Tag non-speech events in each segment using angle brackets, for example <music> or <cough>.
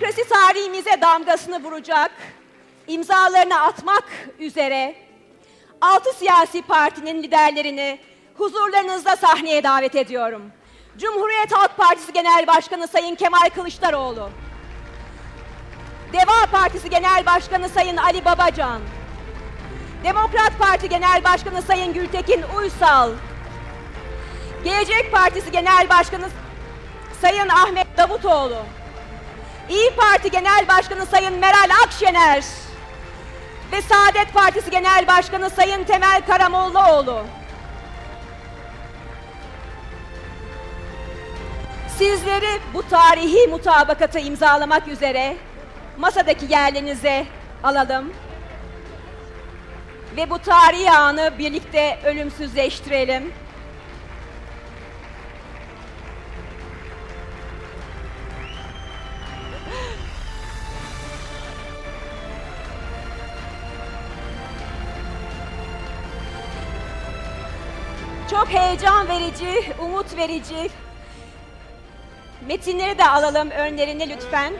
Demokrasi tarihimize damgasını vuracak, imzalarını atmak üzere altı siyasi partinin liderlerini huzurlarınızda sahneye davet ediyorum. Cumhuriyet Halk Partisi Genel Başkanı Sayın Kemal Kılıçdaroğlu, Deva Partisi Genel Başkanı Sayın Ali Babacan, Demokrat Parti Genel Başkanı Sayın Gültekin Uysal, Gelecek Partisi Genel Başkanı Sayın Ahmet Davutoğlu, İyi Parti Genel Başkanı Sayın Meral Akşener ve Saadet Partisi Genel Başkanı Sayın Temel Karamollaoğlu. Sizleri bu tarihi mutabakatı imzalamak üzere masadaki yerlerinize alalım ve bu tarihi anı birlikte ölümsüzleştirelim. Çok heyecan verici, umut verici. Metinleri de alalım önlerine lütfen.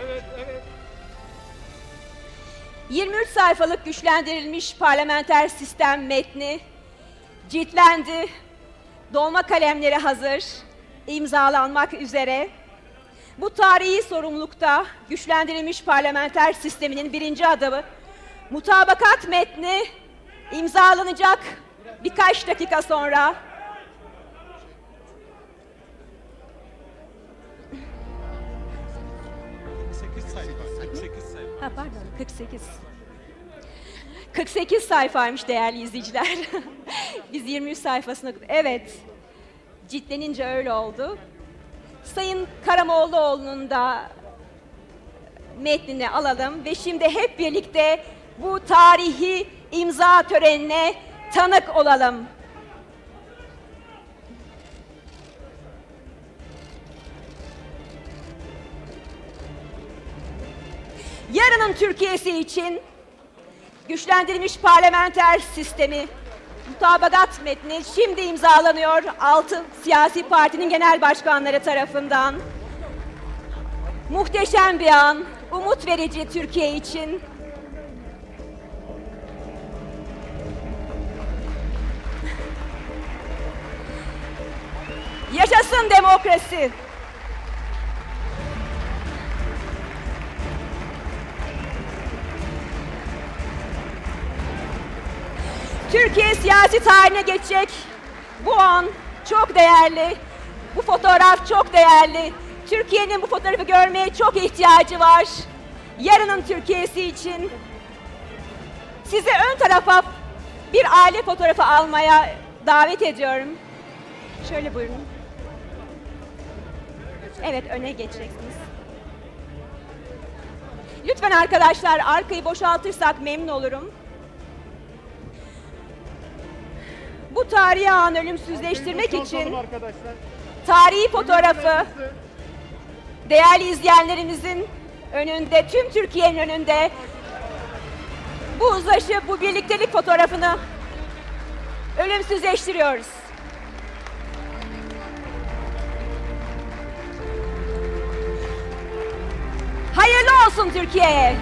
23 sayfalık güçlendirilmiş parlamenter sistem metni ciltlendi. Dolma kalemleri hazır, imzalanmak üzere. Bu tarihi sorumlulukta güçlendirilmiş parlamenter sisteminin birinci adımı mutabakat metni imzalanacak birkaç dakika sonra. Ha pardon 48. 48 sayfaymış değerli izleyiciler. <laughs> Biz 23 sayfasını. Evet. Ciltlenince öyle oldu. Sayın Karamollaoğlu'nun da metnini alalım ve şimdi hep birlikte bu tarihi imza törenine tanık olalım. Yarının Türkiye'si için güçlendirilmiş parlamenter sistemi mutabakat metni şimdi imzalanıyor altı siyasi partinin genel başkanları tarafından. Muhteşem bir an, umut verici Türkiye için. Yaşasın demokrasi. Türkiye siyasi tarihine geçecek bu an çok değerli. Bu fotoğraf çok değerli. Türkiye'nin bu fotoğrafı görmeye çok ihtiyacı var. Yarının Türkiye'si için. Sizi ön tarafa bir aile fotoğrafı almaya davet ediyorum. Şöyle buyurun. Evet öne geçeceksiniz. Lütfen arkadaşlar arkayı boşaltırsak memnun olurum. Bu tarihi anı ölümsüzleştirmek için tarihi fotoğrafı değerli izleyenlerimizin önünde, tüm Türkiye'nin önünde bu uzlaşı, bu birliktelik fotoğrafını ölümsüzleştiriyoruz. Hayırlı olsun Türkiye'ye.